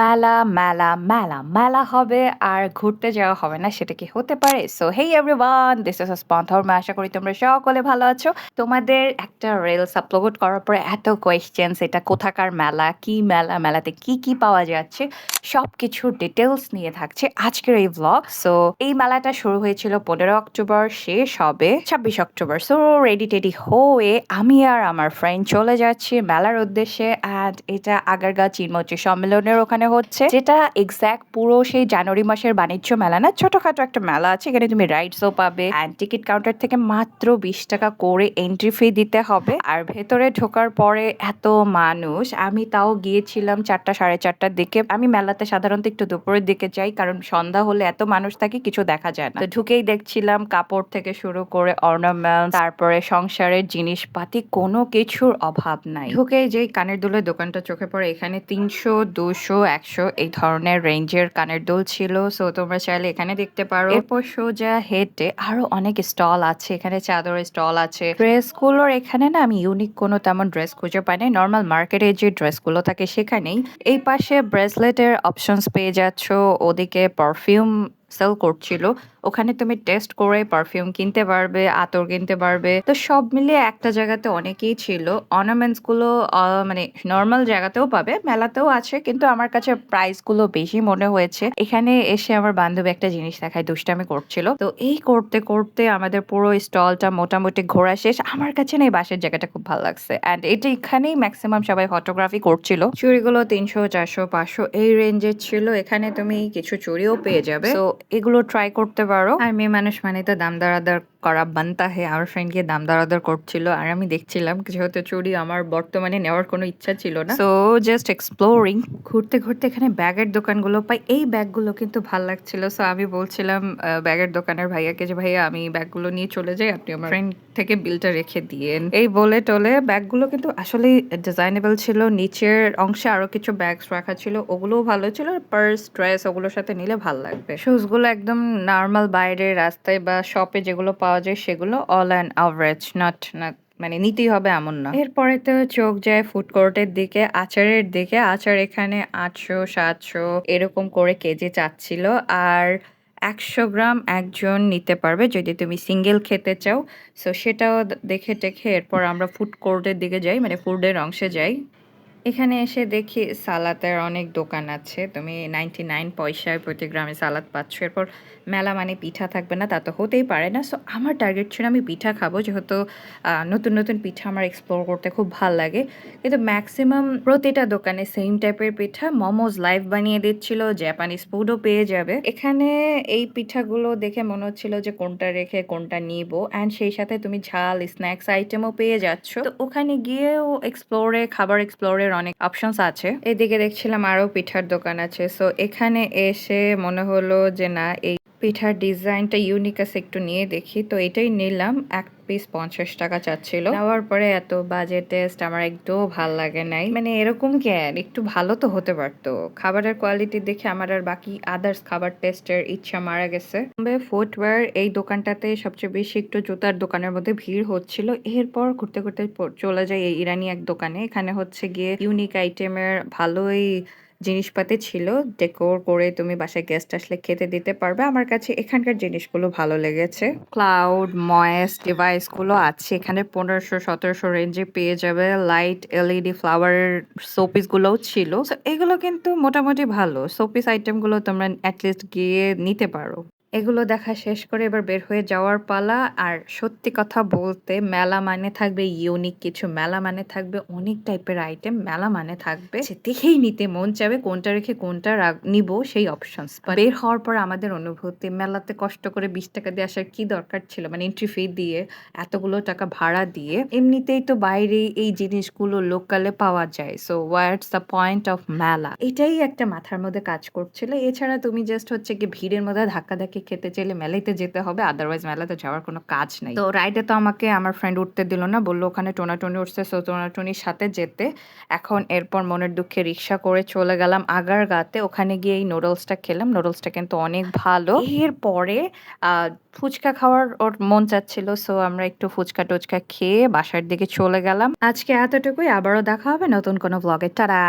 মেলা মেলা মেলা মেলা হবে আর ঘুরতে যাওয়া হবে না সেটা কি হতে পারে? So hey everyone this is স্পন্থর্ম আশা করি তোমরা সকলে ভালো আছো। তোমাদের একটা রিলস আপলোড করার পরে এত কোয়েশ্চেন্স এটা কোথাকার মেলা, কি মেলা, মেলাতে কি কি পাওয়া যাচ্ছে সব কিছুর ডিটেলস নিয়ে থাকছে আজকের এই ব্লগ সো এই মেলাটা শুরু হয়েছিল পনেরো অক্টোবর, শেষ হবে ছাব্বিশ অক্টোবর। সো রেডি টেডি হয়ে আমি আর আমার ফ্রেন্ড চলে যাচ্ছি মেলার উদ্দেশ্যে। অ্যান্ড এটা আগারগা চিনমোচি সম্মেলনের ওখানে হচ্ছে। যেটা এক্স্যাক্ট পুরো সেই জানুয়ারি মাসের বাণিজ্য মেলা না, ছোটখাটো একটা মেলা আছে। এখানে তুমি রাইডসও পাবে টিকিট কাউন্টার থেকে মাত্র বিশ টাকা করে এন্ট্রি ফি দিতে হবে। আর ভেতরে ঢোকার পরে এত মানুষ, আমি তাও গিয়েছিলাম চারটা, সাড়ে চারটার দিকে। আমি মেলাতে সাধারণত একটু দুপুরের দিকে যাই, কারণ সন্ধ্যা হলে এত মানুষ থাকে, কিছু দেখা যায় না। তো ঢুকেই দেখছিলাম কাপড় থেকে শুরু করে অর্নামেন্ট তারপরে সংসারের জিনিসপাতি, কোনো কিছুর অভাব নাই। ঢুকেই যেই কানের দুলের দোকানটা চোখে পড়ে, এখানে তিনশো, দুশো একশো এই ধরনের রেঞ্জের কানের দোল ছিল। সো তোমরা চাইলে এখানে দেখতে পারো। এরপর সোজা হেঁটে আরও অনেক স্টল আছে। এখানে চাদরের স্টল আছে। ড্রেসগুলোর এখানে না, আমি ইউনিক কোনো তেমন ড্রেস খুঁজে পাই নাই। নর্মাল মার্কেটে যে ড্রেসগুলো থাকে সেখানেই। এই পাশে ব্রেসলেটের অপশনস পেয়ে যাচ্ছ। ওদিকে পারফিউম সেল করছিল। ওখানে তুমি টেস্ট করে পারফিউম কিনতে পারবে আতর কিনতে পারবে। তো সব মিলিয়ে একটা জায়গাতে অনেকেই ছিল। অর্নামেন্টসগুলো আহ, মানে নর্মাল জায়গাতেও পাবে মেলাতেও আছে কিন্তু আমার কাছে প্রাইসগুলো বেশি মনে হয়েছে। এখানে এসে আমার বান্ধবী একটা জিনিস দেখায় দুষ্টামি করছিল। তো এই করতে করতে আমাদের পুরো স্টলটা মোটামুটি ঘোরা শেষ। আমার কাছে না এই বাসের জায়গাটা খুব ভালো লাগছে। অ্যান্ড এটা এখানেই ম্যাক্সিমাম সবাই ফটোগ্রাফি করছিল। চুড়িগুলো তিনশো চারশো পাঁচশো এই রেঞ্জের ছিল। এখানে তুমি কিছু চুরিও পেয়ে যাবে। তো এগুলো ট্রাই করতে পারো। আর মেয়ে মানুষ মানে তো দাম দরাদর করা বানতা হে আমার ফ্রেন্ডকে দাম দরাদর করছিল আর আমি দেখছিলাম যেহেতু চুড়ি আমার বর্তমানে নেওয়ার কোনো ইচ্ছা ছিল না। সো জাস্ট এক্সপ্লোরিং ঘুরতে ঘুরতে এখানে ব্যাগের দোকানগুলো পাই। এই ব্যাগগুলো কিন্তু ভালো লাগছিল। সো আমি বলছিলাম ব্যাগের দোকানের ভাইয়াকে যে ভাইয়া আমি ব্যাগগুলো নিয়ে চলে যাই। আপনি আমার ফ্রেন্ড থেকে বিলটা রেখে দিয়েন। এই বলে টলে ব্যাগগুলো কিন্তু আসলে ডিজাইনেবল ছিল। নিচের অংশে আরও কিছু ব্যাগস রাখা ছিল। ওগুলোও ভালো ছিল। পার্স ড্রেস ওগুলোর সাথে নিলে ভালো লাগবে। শুজগুলো একদম নর্মাল বাইরে রাস্তায় বা শপে যেগুলো পাওয়া যায় সেগুলো all and average not not মানে নিতেই হবে এমন না। এরপরে তো চোখ যায় ফুড কোর্টের দিকে, আচারের দিকে, আচার এখানে আটশো, সাতশো এরকম করে কেজি চাচ্ছিল। আর একশো গ্রাম একজন নিতে পারবে যদি তুমি সিঙ্গেল খেতে চাও। সো সেটাও দেখে টেখে এরপর আমরা ফুড কোর্টের দিকে যাই মানে ফুডের অংশে যাই। এখানে এসে দেখি সালাতের অনেক দোকান আছে। তুমি নাইনটি নাইন পয়সায় প্রতি গ্রামে সালাদ পাচ্ছ। এরপর মেলা মানে পিঠা থাকবে না, তা তো হতেই পারে না। সো আমার টার্গেট ছিল আমি পিঠা খাব, যেহেতু নতুন নতুন পিঠা আমার এক্সপ্লোর করতে খুব ভালো লাগে। কিন্তু ম্যাক্সিমাম প্রতিটা দোকানে সেম টাইপের পিঠা মোমোজ লাইভ বানিয়ে দিচ্ছিল জাপানিজ ফুডও পেয়ে যাবে। এখানে এই পিঠাগুলো দেখে মনে হচ্ছিল যে কোনটা রেখে কোনটা নিব অ্যান্ড সেই সাথে তুমি ঝাল স্ন্যাক্স আইটেমও পেয়ে যাচ্ছ। তো ওখানে গিয়েও এক্সপ্লোরে খাবার এক্সপ্লোরের অনেক অপশনস আছে। এদিকে দেখছিলাম আরও পিঠার দোকান আছে। সো এখানে এসে মনে হলো যে না, এই পিঠার ডিজাইনটা ইউনিক আছে, একটু নিয়ে দেখি। তো এটাই নিলাম, এক পিস পঞ্চাশ টাকা চাচ্ছিল। নেওয়ার পরে এত বাজে টেস্ট আমার একদম ভালো লাগে নাই। মানে এরকম কেন একটু ভালো তো হতে পারতো। খাবারের কোয়ালিটি দেখে আমার আর বাকি আদার্স খাবার টেস্টের ইচ্ছা মারা গেছে। তবে ফুটওয়্যার এই দোকানটাতে সবচেয়ে বেশি একটু জুতার দোকানের মধ্যে ভিড় হচ্ছিল। এরপর ঘুরতে ঘুরতে চলে যাই এই ইরানি এক দোকানে। এখানে হচ্ছে গিয়ে ইউনিক আইটেমের ভালোই জিনিসপাতি ছিল ডেকোর করে তুমি বাসায় গেস্ট আসলে খেতে দিতে পারবে। আমার কাছে এখানকার জিনিসগুলো ভালো লেগেছে। ক্লাউড ময়েস ডিভাইসগুলো আছে, এখানে পনেরোশো, সতেরোশো রেঞ্জে পেয়ে যাবে। লাইট এলইডি ফ্লাওয়ারের শোপিসগুলোও ছিল। এগুলো কিন্তু মোটামুটি ভালো। শোপিস আইটেমগুলো তোমরা অ্যাটলিস্ট গিয়ে নিতে পারো। এগুলো দেখা শেষ করে এবার বের হয়ে যাওয়ার পালা। আর সত্যি কথা বলতে মেলা মানে থাকবে ইউনিক কিছু মেলা মানে থাকবে অনেক টাইপের আইটেম মেলা মানে থাকবে সে দেখেই নিতে মন চাবে কোনটা রেখে কোনটা নিব সেই অপশনস বের হওয়ার পর আমাদের অনুভূতি মেলাতে কষ্ট করে বিশ টাকা দিয়ে আসার কি দরকার ছিল? মানে এন্ট্রি ফি দিয়ে এতগুলো টাকা ভাড়া দিয়ে। এমনিতেই তো বাইরে এই জিনিসগুলো লোকালে পাওয়া যায়। So what's the point of মেলা? এটাই একটা মাথার মধ্যে কাজ করছিল। এছাড়া তুমি জাস্ট হচ্ছে কি ভিড়ের মধ্যে ধাক্কা ধাক্কি খেতে চাইলে মেলাইতে যেতে হবে আদারওয়াইজ মেলাতে যাওয়ার কোনো কাজ নেই। তো রাইডে তো আমাকে আমার ফ্রেন্ড উঠতে দিল না, বলল ওখানে টোনাটুনি উঠছে সো টোনাটুনির সাথে যেতে। এখন এরপর মনের দুঃখে রিক্সা করে চলে গেলাম আগার গাতে ওখানে গিয়ে এই নুডলসটা খেলাম নুডলসটা কিন্তু অনেক ভালো। এরপরে ফুচকা খাওয়ার ওর মন চাচ্ছিল সো আমরা একটু ফুচকা টুচকা খেয়ে বাসার দিকে চলে গেলাম। আজকে এতটুকুই, আবারও দেখা হবে নতুন কোনো ব্লগে টাটা!